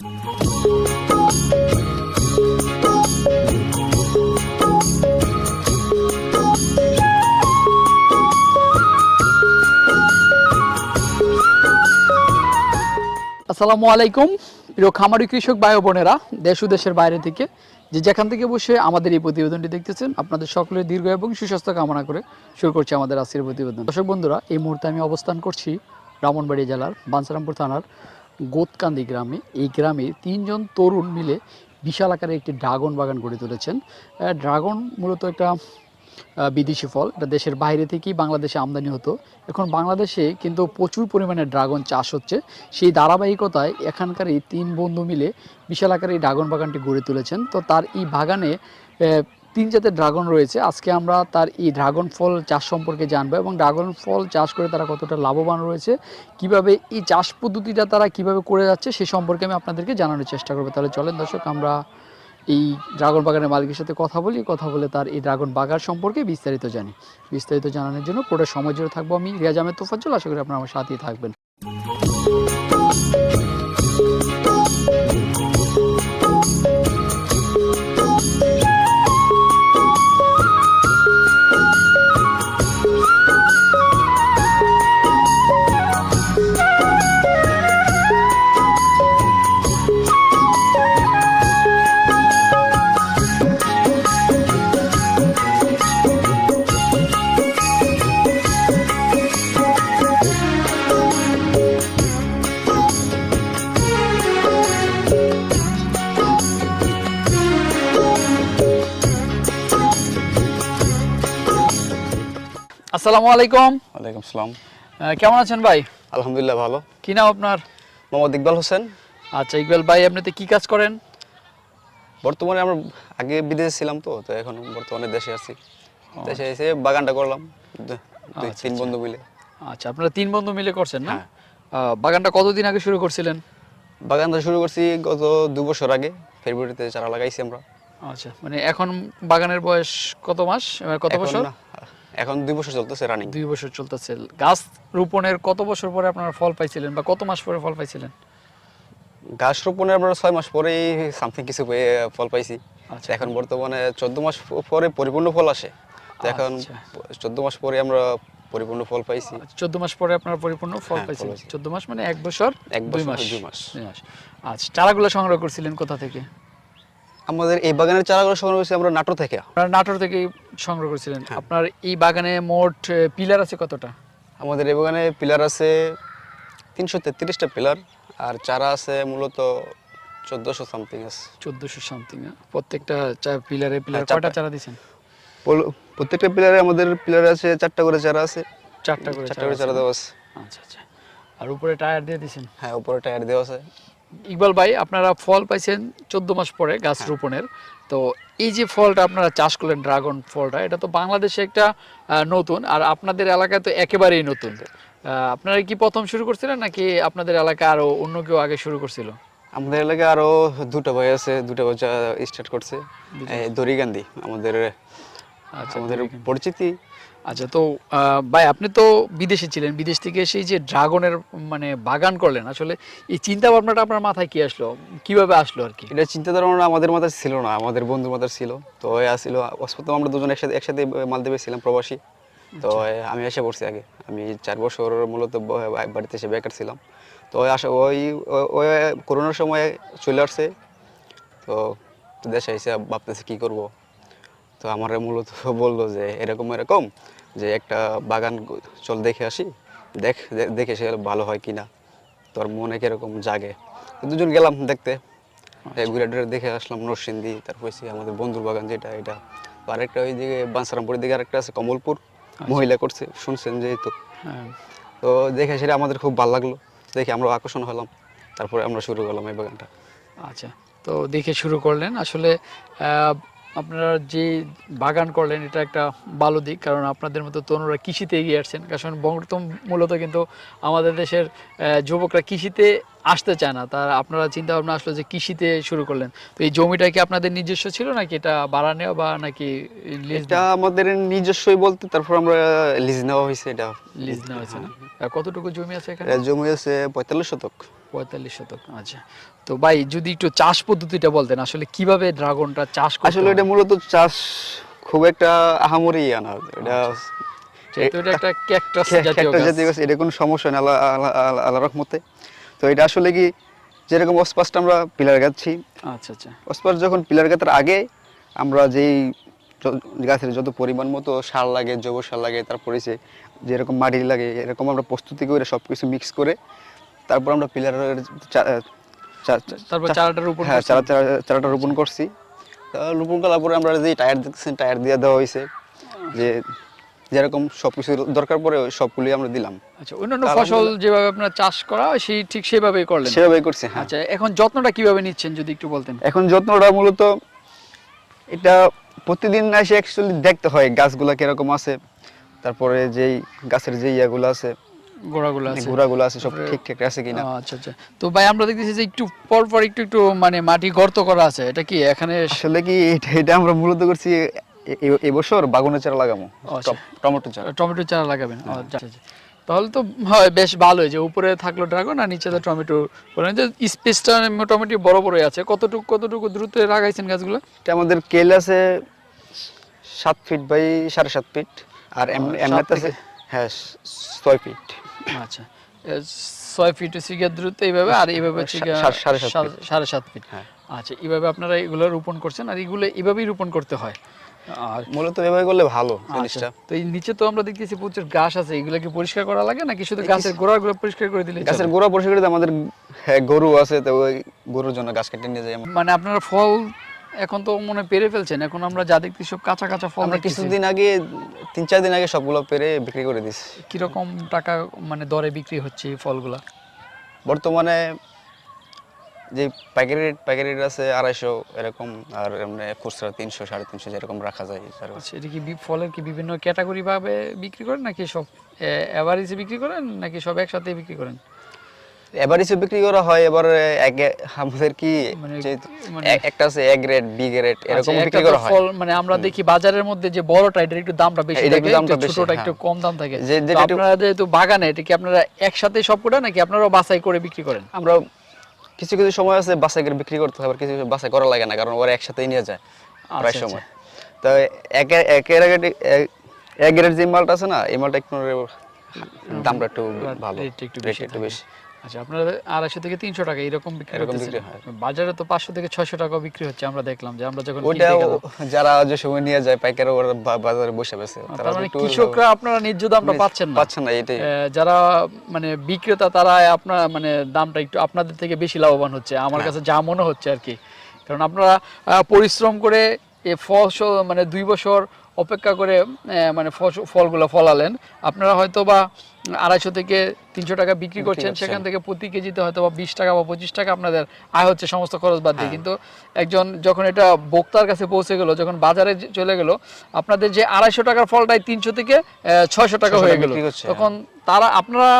আসসালামু আলাইকুম। প্রিয় খামারি কৃষক ভাই বোনেরা, দেশ দেশের বাইরে থেকে যে যেখান থেকে বসে আমাদের এই প্রতিবেদনটি দেখতেছেন, আপনাদের সকলের দীর্ঘ এবং সুস্বাস্থ্য কামনা করে শুরু করছি আমাদের আজকের প্রতিবেদন। দর্শক বন্ধুরা, এই মুহূর্তে আমি অবস্থান করছি ব্রাহ্মণবাড়ি জেলার বাঞ্ছারামপুর থানার গোতকান্দি গ্রামে। এই গ্রামে তিনজন তরুণ মিলে বিশাল আকারে একটি ড্রাগন বাগান গড়ে তুলেছেন। ড্রাগন মূলত একটা বিদেশি ফল। এটা দেশের বাইরে থেকেই বাংলাদেশে আমদানি হতো। এখন বাংলাদেশে কিন্তু প্রচুর পরিমাণে ড্রাগন চাষ হচ্ছে। সেই ধারাবাহিকতায় এখানকার এই তিন বন্ধু মিলে বিশাল আকারে এই ড্রাগন বাগানটি গড়ে তুলেছেন। তো তার এই বাগানে তিন জাতের ড্রাগন রয়েছে। আজকে আমরা তার এই ড্রাগন ফল চাষ সম্পর্কে জানব এবং ড্রাগন ফল চাষ করে তারা কতটা লাভবান রয়েছে, কীভাবে এই চাষ পদ্ধতিটা তারা কীভাবে করে যাচ্ছে সে সম্পর্কে আমি আপনাদেরকে জানানোর চেষ্টা করব। তাহলে চলেন দর্শক, আমরা এই ড্রাগন বাগানের মালিকের সাথে কথা বলি, কথা বলে তার এই ড্রাগন বাগান সম্পর্কে বিস্তারিত জানি। বিস্তারিত জানানোর জন্য পুরো সময় জুড়ে থাকব আমি, রিয়াজ আহমেদ তোফাজ্জল, আশা করি আপনারা আমার সাথেই থাকবেন। আসসালামু আলাইকুম। ওয়ালাইকুম সালাম আহ, কেমন আছেন ভাই? আলহামদুলিল্লাহ ভালো। কি নাম আপনার? মোহাম্মদ ইকবাল হোসেন। আচ্ছা ইকবাল ভাই আপনিতে কি কাজ করেন? বর্তমানে আমরা আগে বিদেশে ছিলাম তো তো এখন বর্তমানে দেশে আছি। দেশে এসে বাগানটা করলাম আচ্ছা, তিন বন্ধু মিলে। আচ্ছা আপনারা তিন বন্ধু মিলে করছেন না? হ্যাঁ। বাগানটা কতদিন আগে শুরু করছিলেন? বাগানটা শুরু করছি গত দু বছর আগে ফেব্রুয়ারিতে চারা লাগাইছি আমরা। আচ্ছা মানে এখন বাগানের বয়স কত মাস? কত বছর? এখন দুই বছর চলতেছে রানিং দুই বছর চলতেছে। গাছ রোপণের কত বছর পরে আপনারা ফল পাইছিলেন বা কত মাস পরে ফল পাইছিলেন? গাছ রোপণের আমরা ছয় মাস পরেই সামথিং কিছু ফল পাইছি। আচ্ছা। এখন বর্তমানে চোদ্দ মাস পরে পরিপূর্ণ ফল আসে। তো এখন আচ্ছা। চোদ্দ মাস পরে আমরা পরিপূর্ণ ফল পাইছি। চোদ্দ মাস পরে আপনারা পরিপূর্ণ ফল হ্যাঁ, পাইছেন পাইছি। চোদ্দ মাস মানে এক বছর এক দুই মাস। দুই মাস। আচ্ছা চারাগুলো সংগ্রহ করছিলেন কোথা থেকে? আমাদের এই বাগানের চারাগুলো সংগ্রহ করছি আমরা নাটোর থেকে। আপনারা নাটোর থেকে সংগ্রহ করেছিলেন। হ্যাঁ। আপনার এই বাগানে মোট পিলার আছে কতটা? আমাদের এই বাগানে পিলার আছে তিনশো তেত্রিশটা পিলার আর চারা আছে মূলত চোদ্দোশো সামথিং আছে। চোদ্দশো সামথিং প্রত্যেকটা পিলারে পিলার হ্যাঁ, চারটা। কয়টা চারা দিয়েছেন? প্রত্যেকটা পিলারে আমাদের পিলারে আছে চারটা করে চারা আছে। চারটা করে চারটা করে চারা দেওয়া আছে। আচ্ছা আচ্ছা। আর উপরে টায়ার দিয়ে দিয়েছেন? হ্যাঁ উপরে টায়ার দেওয়া আছে। ইকবাল ভাই আপনারা ফল পাইছেন চোদ্দ মাস পরে গাছ হ্যাঁ। রোপণের। তো এই যে ফলটা আপনারা চাষ করলেন ড্রাগন ফলটা এটা তো বাংলাদেশে একটা নতুন আর আপনাদের এলাকায় তো একেবারেই নতুন। আপনারা কি প্রথম শুরু করছিলেন নাকি আপনাদের এলাকায় আরও অন্য কেউ আগে শুরু করছিল? আমাদের এলাকায় আরও দুটো ভাই আছে দুটো বাচ্চা স্টার্ট করছে। দড়িগান্ধি আমাদের আচ্ছা আমাদের পরিচিতি। আচ্ছা তো ভাই আপনি তো বিদেশে ছিলেন। বিদেশ থেকে এসে যে ড্রাগনের মানে বাগান করলেন আসলে এই চিন্তা ভাবনাটা আপনার মাথায় কি আসলো? কীভাবে আসলো আর কি? এটা চিন্তা ধারণা আমাদের মাথায় ছিল না আমাদের বন্ধুর মাথায় ছিল। তো এ আসছিল প্রথম আমরা দুজন একসাথে একসাথে মালদ্বীপে ছিলাম প্রবাসী। তো আমি এসে পড়ছি আগে। আমি চার বছর মূলত বাড়িতে এসে বেকার ছিলাম। তো ওই আসা ওই ওই করোনার সময় চলে আসছে। তো দেশে এসে ভাবতেছে কী করব? তো আমার মূলত বলল যে এরকম এরকম যে একটা বাগান চল দেখে আসি। দেখ দেখে সে ভালো হয় কিনা। তোর মনে কীরকম জাগে? দুজন গেলাম দেখতে। ঘুরে টুরে দেখে আসলাম নরসিংদী তারপর আমাদের বন্ধুর বাগান যেটা এটা। আরেকটা ওই দিকে বাঞ্ছারামপুরের দিকে আরেকটা আছে কমলপুর। মহিলা করছে শুনছেন যেহেতু। হ্যাঁ। তো দেখে সেটা আমাদের খুব ভালো লাগল। দেখে আমরা আকর্ষণ হলাম। তারপরে আমরা শুরু করলাম এই বাগানটা। আচ্ছা। তো দেখে শুরু করলেন। আসলে আহ, আপনারা যে বাগান করলেন, এটা একটা ভালো দিক, কারণ আপনাদের মতো তরুণরা কৃষিতে এগিয়ে আসছেন। কারণ বঙ্গতম মূলত কিন্তু আমাদের দেশের যুবকরা কৃষিতে আসতে চায় না। তার আপনারা চিন্তা ভাবনা আসলো যে কৃষিতে শুরু করলেন। তো এই জমিটা কি আপনাদের নিজস্ব ছিল নাকি এটা ভাড়া নেওয়া বা নাকি এটা আমাদের নিজস্বই বলতে তারপর আমরা লিজ নেওয়া হয়েছে এটা। লিজ নেওয়া হয়েছে না? কতটুকু জমি আছে এখানে? জমি আছে পঁয়তাল্লিশ শতক। পঁয়তাল্লিশ শতক আচ্ছা। তো ভাই যদি একটু চাষ পদ্ধতিটা বলতেন আসলে কীভাবে ড্রাগনটা চাষ করতে আসলে এটা মূলত চাষ খুব একটা আহামরি আনা এটা এটা একটা ক্যাকটাস জাতীয় গাছ। এটা কোনো সমস্যা নেই আল্লাহ- আল্লাহ রহমতে। তো এটা আসলে কি যেরকম অসপাসটা আমরা পিলার গাচ্ছি আচ্ছা আচ্ছা। অসপাস যখন পিলার গাঁথার আগে আমরা যেই গাছের যত পরিমাণ মতো সার লাগে জৈব সার লাগে তারপরে সে যেরকম মাটি লাগে এরকম আমরা প্রস্তুতি করে সব কিছু মিক্স করে তারপর আমরা পিলারের তারপর চারাটা রোপণ হ্যাঁ চারা চারা- চারাটা রোপণ করছি। রোপণ করার পরে আমরা যে টায়ার দেখছেন টায়ার দিয়ে দেওয়া হয়েছে। যে যেরকম সব কিছু দরকার পড়ে সবগুলি আমরা দিলাম। আচ্ছা অন্যান্য ফসল যেভাবে আপনার চাষ করা সেই ঠিক সেভাবেই করলেন। সেভাবেই করছি হ্যাঁ। আচ্ছা এখন যত্নটা কীভাবে নিচ্ছেন যদি একটু বলতেন? এখন যত্নটা মূলত এটা প্রতিদিন এসে অ্যাকচুয়ালি দেখতে হয় গাছগুলা কীরকম আছে তারপরে যেই গাছের যে ইয়াগুলো আছে গোড়াগুলো আছে। ঘোড়াগুলো আছে সব ঠিকঠাক আছে কিনা। আচ্ছা আচ্ছা। তো ভাই আমরা দেখতেছি যে একটু পর পর একটু একটু মানে মাটি গর্ত করা আছে এটা কি এখানে আসলে কি এটা আমরা মূলত করছি এবছর বাগুনের চারা লাগামো আচ্ছা। টমেটো চারা। টমেটো চারা লাগাবেন। আচ্ছা, আচ্ছা। তাহলে তো হয় বেশ ভালোই যে উপরে থাকল ড্রাগন আর নিচে তো টমেটো। বলেন যে স্পেসটা মোটামুটি বড় বড়ই আছে। কতটুকু কতটুকু দ্রুত লাগাইছেন গাছগুলো? এটা আমাদের কেল আছে সাত ফিট বাই সাড়ে সাত ফিট আর এমনিতে আছে হ্যাঁ ছয় ফিট। আচ্ছা। ছয় ফিট গিয়ে দ্রুত এইভাবে আর এইভাবে সাত সাড়ে সাত ফিট। হ্যাঁ। আচ্ছা এইভাবে আপনারা এগুলো রোপণ করছেন আর এগুলো এইভাবেই রোপণ করতে হয়। আর মূলত এভাবে করলে ভালো আচ্ছা, জিনিসটা। তো এই নিচে তো আমরা দেখতেছি প্রচুর গাছ আছে এগুলো কি পরিষ্কার করা লাগে নাকি শুধু গাছের গোড়াগুলো পরিষ্কার করে দিলে গাছের গোড়া পরিষ্কার করে আমাদের হ্যাঁ, গরু আছে তো ওই গরুর জন্য গাছ কেটে নিয়ে যাই মানে আপনারা ফল এখন তো মনে পেরে ফেলছেন এখন আমরা যা দেখছি সব কাঁচা কাঁচা ফল আমরা কিছুদিন আগে তিন চার দিন আগে সবগুলো পেরে বিক্রি করে দিছি কীরকম টাকা মানে দরে বিক্রি হচ্ছে এই ফলগুলা? বর্তমানে যে পাইকারি রেট পাইকারি রেট আছে আড়াইশো এরকম আর এমনি খুচরা তিনশো সাড়ে তিনশো যেরকম রাখা যায় আচ্ছা এটা কি ফলের কি বিভিন্ন ক্যাটাগরি ভাবে বিক্রি করেন নাকি সব অ্যাভারেজে বিক্রি করেন নাকি সব একসাথে বিক্রি করেন? এভারেজে বিক্রি করা হয় এবার এক আমাদের কি মানে মানে একটা আছে এ গ্রেড বি গ্রেড এরকম বিক্রি করা হয়। ফল মানে আমরা দেখি বাজারের মধ্যে যে বড়টা এটার একটু দামটা বেশি থাকে ছোটটা একটু হ্যাঁ। কম দাম থাকে। আপনারা যেহেতু বাগানে এটা কি আপনারা একসাথে সবকটা নাকি আপনারাও বাছাই করে বিক্রি করেন? আমরা কিছু কিছু সময় আছে বাসায় করে বিক্রি করতে হবে আবার কিছু কিছু বাসায় করা লাগে না কারণ ওরা একসাথেই নিয়ে যায় প্রায় আচ্ছা, সময়। তো একের একের আগে এক গ্রেড যে মালটা আছে না এই মালটা একটু দামটা একটু ভালো একটু। বেশি। আচ্ছা আপনারা আড়াইশো থেকে তিনশো টাকা এরকম বিক্রি হয়। বাজারে তো পাঁচশো থেকে ছয়শো টাকা বিক্রি হচ্ছে আমরা দেখলাম যে আমরা যখন যারা যে সময় নিয়ে যায় ওরা বাজারে বসে বেছে তার মানে কৃষকরা আপনারা ন্যায্য দামটা পাচ্ছেন না। পাচ্ছেন না এটাই। যারা মানে বিক্রেতা তারা আপনার মানে দামটা একটু আপনাদের থেকে বেশি লাভবান হচ্ছে আমার হ্যাঁ। কাছে যা মনে হচ্ছে আর কি। কারণ আপনারা পরিশ্রম করে এ ফসল মানে দুই বছর অপেক্ষা করে মানে ফলগুলো ফলালেন। আপনারা হয়তো বা আড়াইশো থেকে তিনশো টাকা বিক্রি করছেন। সেখান থেকে প্রতি কেজিতে হয়তো বা বিশ টাকা বা পঁচিশ টাকা আপনাদের আয় হচ্ছে সমস্ত খরচ বাদ দিয়ে। কিন্তু একজন যখন এটা ভোক্তার কাছে পৌঁছে গেল যখন বাজারে চলে গেল আপনাদের যে আড়াইশো টাকার ফলটাই তিনশো থেকে ছয়শো টাকা হয়ে গেল। তখন তারা আপনারা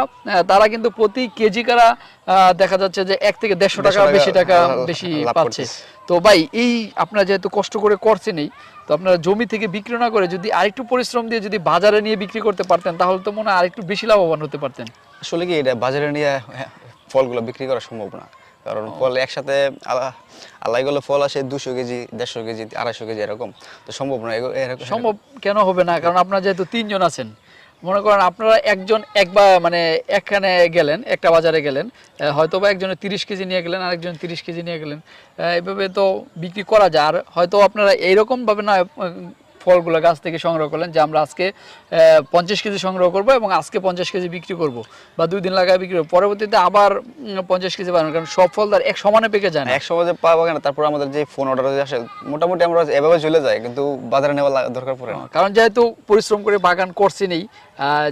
তারা কিন্তু প্রতি কেজি কারা আহ, দেখা যাচ্ছে যে এক থেকে দেড়শো টাকা বেশি টাকা বেশি পাচ্ছে। তো ভাই এই আপনারা যেহেতু কষ্ট করে করছেনই তো আপনারা জমি থেকে বিক্রি না করে যদি আরেকটু পরিশ্রম দিয়ে যদি বাজারে নিয়ে বিক্রি করতে পারতেন তাহলে তো মনে হয় আরেকটু বেশি লাভবান হতে পারতেন। আসলে কি এটা বাজারে নিয়ে হ্যাঁ, ফলগুলো বিক্রি করা সম্ভব না। কারণ ফল একসাথে আলা- আলাই গুলো ফল আসে দুশো কেজি দেড়শো কেজি আড়াইশো কেজি এরকম। তো সম্ভব না এরকম। সম্ভব কেন হবে না? কারণ আপনার যেহেতু তিনজন আছেন। মনে করেন আপনারা একজন একবার মানে একখানে গেলেন একটা বাজারে গেলেন হয়তো বা একজনে তিরিশ কেজি নিয়ে গেলেন আরেকজন তিরিশ কেজি নিয়ে গেলেন আহ, এইভাবে তো বিক্রি করা যায়। আর হয়তো আপনারা এইরকম ভাবে না ফলগুলো গাছ থেকে সংগ্রহ করলেন যে আমরা আজকে পঞ্চাশ কেজি সংগ্রহ করব এবং আজকে পঞ্চাশ কেজি বিক্রি করব বা দুই দিন লাগায় বিক্রি করব। পরবর্তীতে আবার পঞ্চাশ কেজি বানানো কারণ সব ফল তার এক সমানে পেকে যায় না। এক সময় যে পাওয়া না তারপর আমাদের যে ফোন অর্ডার আসে মোটামুটি আমরা এভাবে চলে যাই কিন্তু বাজারে নেওয়া দরকার পড়ে না। কারণ যেহেতু পরিশ্রম করে বাগান করছি আহ,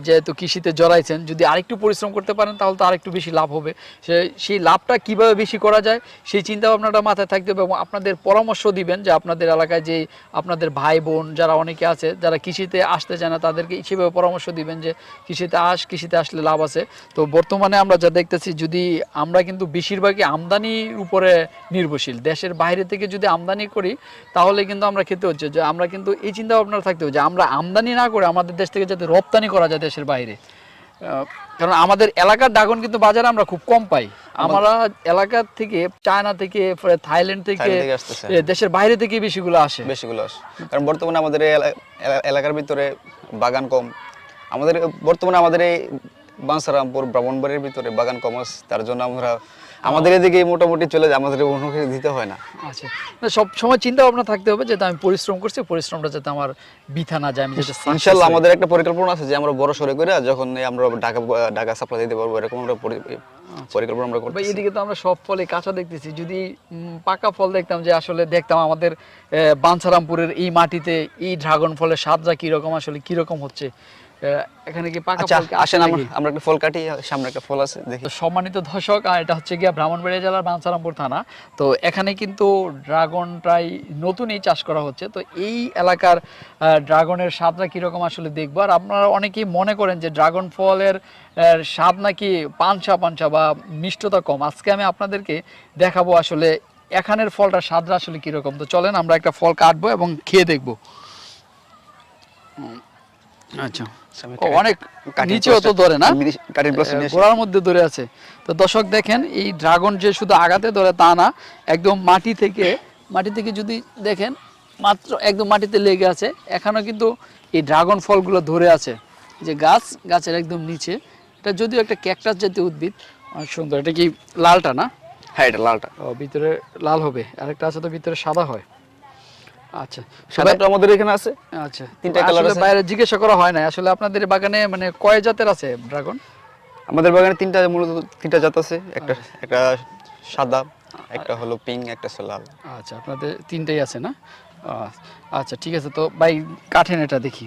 যেহেতু কৃষিতে জড়াইছেন, যদি আরেকটু পরিশ্রম করতে পারেন, তাহলে তো আরেকটু বেশি লাভ হবে। সে, সেই লাভটা কীভাবে বেশি করা যায়, সেই চিন্তা ভাবনাটা মাথায় থাকতে হবে এবং আপনাদের পরামর্শ দিবেন যে আপনাদের এলাকায় যে আপনাদের ভাই বোন যারা অনেকে আছে, যারা কৃষিতে আসতে চায় না, তাদেরকে সেভাবে পরামর্শ দিবেন যে কৃষিতে আস, কৃষিতে আসলে লাভ আছে। তো বর্তমানে আমরা যা দেখতেছি, যদি আমরা কিন্তু বেশিরভাগই আমদানির উপরে নির্ভরশীল, দেশের বাইরে থেকে যদি আমদানি করি, তাহলে কিন্তু আমরা খেতে হচ্ছে। যে আমরা কিন্তু এই চিন্তা ভাবনা থাকতে হবে যে আমরা আমদানি না করে আমাদের দেশ থেকে যাতে রপ্তানি করা যায় দেশের বাইরে। কারণ আমাদের এলাকার ড্রাগন কিন্তু বাজারে আমরা খুব কম পাই। আমরা এলাকা থেকে চায়না থেকে থাইল্যান্ড থেকে দেশের বাইরে থেকে বেশিগুলো আসে। বেশিগুলো আসে। কারণ বর্তমানে আমাদের এলাকার ভিতরে বাগান কম। আমাদের বর্তমানে আমাদের এই বাঁশরামপুর ব্রাহ্মণবাড়ির ভিতরে বাগান কম আছে। তার জন্য আমরা আমাদের এদিকে মোটামুটি চলে যায় আমাদের অনুমতি দিতে হয় না। আচ্ছা সব সময় চিন্তা ভাবনা থাকতে হবে যাতে আমি পরিশ্রম করছি পরিশ্রমটা যাতে আমার বৃথা না যায় আমি success ইনশাল্লাহ আমাদের একটা পরিকল্পনা আছে যে আমরা বড় সরে করে যখন আমরা ঢাকা ঢাকা সাপ্লাই দিতে পারব এরকম আমরা পরিকল্পনা আমরা ভাই এদিকে তো আমরা সব ফলে কাঁচা দেখতেছি। যদি পাকা ফল দেখতাম যে আসলে দেখতাম আমাদের বাঞ্ছারামপুরের এই মাটিতে এই ড্রাগন ফলের স্বাদটা কীরকম আসলে কীরকম হচ্ছে? এখানে কি পাকা আচ্ছা ফল আসেন আমরা একটা ফল কাটি সামনে একটা ফল আছে দেখি। সম্মানিত দর্শক আর এটা হচ্ছে গিয়া ব্রাহ্মণবাড়িয়া জেলার বাঞ্ছারামপুর থানা। তো এখানে কিন্তু ড্রাগনটাই নতুনই চাষ করা হচ্ছে। তো এই এলাকার ড্রাগনের স্বাদটা কীরকম আসলে দেখব? আর আপনারা অনেকেই মনে করেন যে ড্রাগন ফলের স্বাদ নাকি পাঞ্চা পাঞ্চা বা মিষ্টতা কম। আজকে আমি আপনাদেরকে দেখাবো আসলে এখানের ফলটা স্বাদটা আসলে কীরকম। তো চলেন আমরা একটা ফল কাটবো এবং খেয়ে দেখব। আচ্ছা। অনেক নিচেও তো ধরে না? কাটিং process নিয়ে আসি। গোড়ার মধ্যে ধরে আছে। তো দর্শক দেখেন এই ড্রাগন যে শুধু আগাতে ধরে তা না একদম মাটি থেকে মাটি থেকে যদি দেখেন মাত্র একদম মাটিতে লেগে আছে। এখানেও কিন্তু এই ড্রাগন ফলগুলো ধরে আছে। যে গাছ গাছের একদম নিচে। এটা যদিও একটা ক্যাকটাস জাতীয় উদ্ভিদ অনেক সুন্দর। এটা কি লালটা না? হ্যাঁ এটা লালটা। ও ভিতরে লাল হবে। আরেকটা আছে তো ভিতরে সাদা হয়। আচ্ছা সাদাটা আমাদের এখানে আছে। আচ্ছা তিনটা আছে। বাইরে জিজ্ঞাসা করা হয় না আসলে আপনাদের বাগানে মানে কয় জাতের আছে ড্রাগন? আমাদের বাগানে তিনটা মূলত তিনটা জাত আছে। একটা একটা সাদা একটা হলো পিঙ্ক একটা হচ্ছে লাল। আচ্ছা আপনাদের তিনটেই আছে না? আচ্ছা ঠিক আছে। তো ভাই কাঠেন এটা দেখি।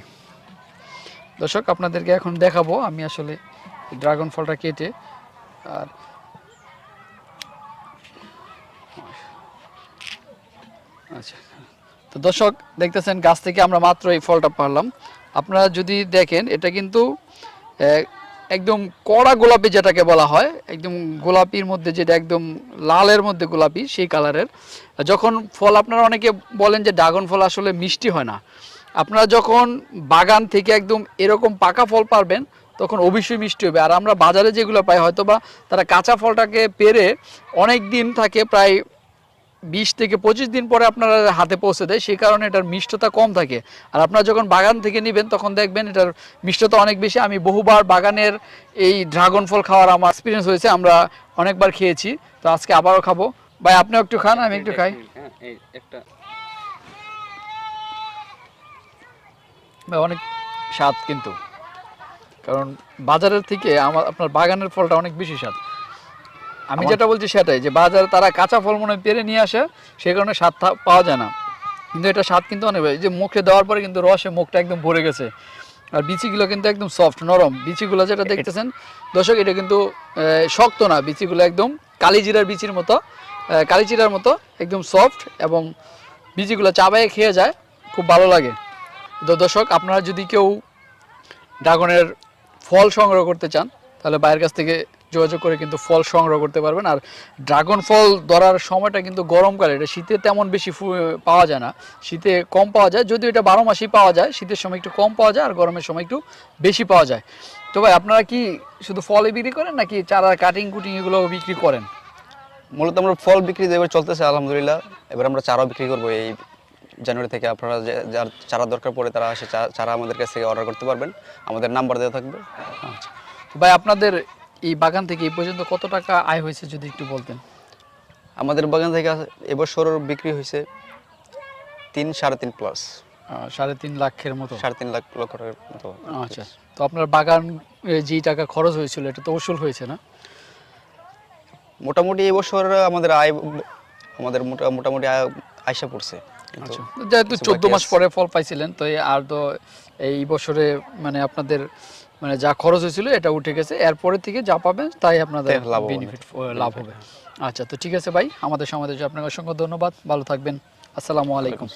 দর্শক আপনাদেরকে এখন দেখাবো আমি আসলে ড্রাগন ফলটা কেটে। আর আচ্ছা। তো দর্শক, দেখতেছেন গাছ থেকে আমরা মাত্র এই ফলটা পারলাম। আপনারা যদি দেখেন, এটা কিন্তু একদম কড়া গোলাপি যেটাকে বলা হয়, একদম গোলাপির মধ্যে যেটা একদম লালের মধ্যে গোলাপি, সেই কালারের। যখন ফল আপনারা অনেকে বলেন যে ড্রাগন ফল আসলে মিষ্টি হয় না। আপনারা যখন বাগান থেকে একদম এরকম পাকা ফল পারবেন, তখন অবশ্যই মিষ্টি হবে। আর আমরা বাজারে যেগুলো পাই হয়তো বা তারা কাঁচা ফলটাকে পেরে অনেক দিন থাকে, প্রায় বিশ থেকে পঁচিশ দিন পরে আপনারা হাতে পৌঁছে দেয় সেই কারণে এটার মিষ্টতা কম থাকে। আর আপনারা যখন বাগান থেকে নেবেন তখন দেখবেন এটার মিষ্টতা অনেক বেশি। আমি বহুবার বাগানের এই ড্রাগন ফল খাওয়ার আমার এক্সপিরিয়েন্স হয়েছে আমরা অনেকবার খেয়েছি। তো আজকে আবারও খাব। ভাই আপনিও একটু খান আমি একটু খাই। ভাই, অনেক স্বাদ কিন্তু। কারণ বাজারের থেকে আমার আপনার বাগানের ফলটা অনেক বেশি স্বাদ। আমি যেটা বলছি সেটাই যে বাজারে তারা কাঁচা ফল মনে পেরে নিয়ে আসে সে কারণে স্বাদ পাওয়া যায় না। কিন্তু এটা স্বাদ কিন্তু অনেক যে মুখে দেওয়ার পরে কিন্তু রসে মুখটা একদম ভরে গেছে। আর বিচিগুলো কিন্তু একদম সফট নরম। বিচিগুলো যেটা দেখতেছেন দর্শক এটা কিন্তু শক্ত না। বিচিগুলো একদম কালিজিরার বিচির মতো কালিজিরার মতো একদম সফট এবং বিচিগুলো চাবায়ে খেয়ে যায় খুব ভালো লাগে। তো দর্শক আপনারা যদি কেউ ড্রাগনের ফল সংগ্রহ করতে চান তাহলে বাইরের কাছ থেকে যোগাযোগ করে কিন্তু ফল সংগ্রহ করতে পারবেন। আর ড্রাগন ফল ধরার সময়টা কিন্তু গরমকালে এটা শীতে তেমন বেশি পাওয়া যায় না। শীতে কম পাওয়া যায় যদিও এটা বারো মাসেই পাওয়া যায়। শীতের সময় একটু কম পাওয়া যায় আর গরমের সময় একটু বেশি পাওয়া যায়। তো ভাই আপনারা কি শুধু ফলই বিক্রি করেন নাকি চারা কাটিং কুটিং এগুলো বিক্রি করেন? মূলত আমরা ফল বিক্রি এবার চলতেছে আলহামদুলিল্লাহ এবার আমরা চারাও বিক্রি করব। এই জানুয়ারি থেকে আপনারা যে- যার চারা দরকার পড়ে তারা চা- চারা আমাদের কাছ থেকে অর্ডার করতে পারবেন। আমাদের নাম্বার দেওয়া থাকবে। আচ্ছা। ভাই আপনাদের এই বাগান থেকে এই পর্যন্ত কত টাকা আয় হয়েছে যদি একটু বলতেন? আমাদের বাগান থেকে এবছর বিক্রি হয়েছে তিন সাড়ে তিন প্লাস সাড়ে তিন লাখের মতো? সাড়ে তিন লাখ লক্ষ টাকার মতো। আচ্ছা তো আপনার বাগান যেই টাকা খরচ হয়েছিল এটা তো উসুল হয়েছে না? মোটামুটি এবছর আমাদের আয় আমাদের মোটা- মোটামুটি আয় আয়সা পড়ছে। আচ্ছা যেহেতু চোদ্দ মাস পরে ফল পাইছিলেন তো আর তো এই বছরে মানে আপনাদের মানে যা খরচ হয়েছিল এটা উঠে গেছে। এরপরে থেকে যা পাবেন তাই আপনাদের বেনিফিট লাভ হবে আচ্ছা তো ঠিক আছে ভাই আমাদের সমাজে আপনাকে অসংখ্য ধন্যবাদ। ভালো থাকবেন। আসসালামু আলাইকুম।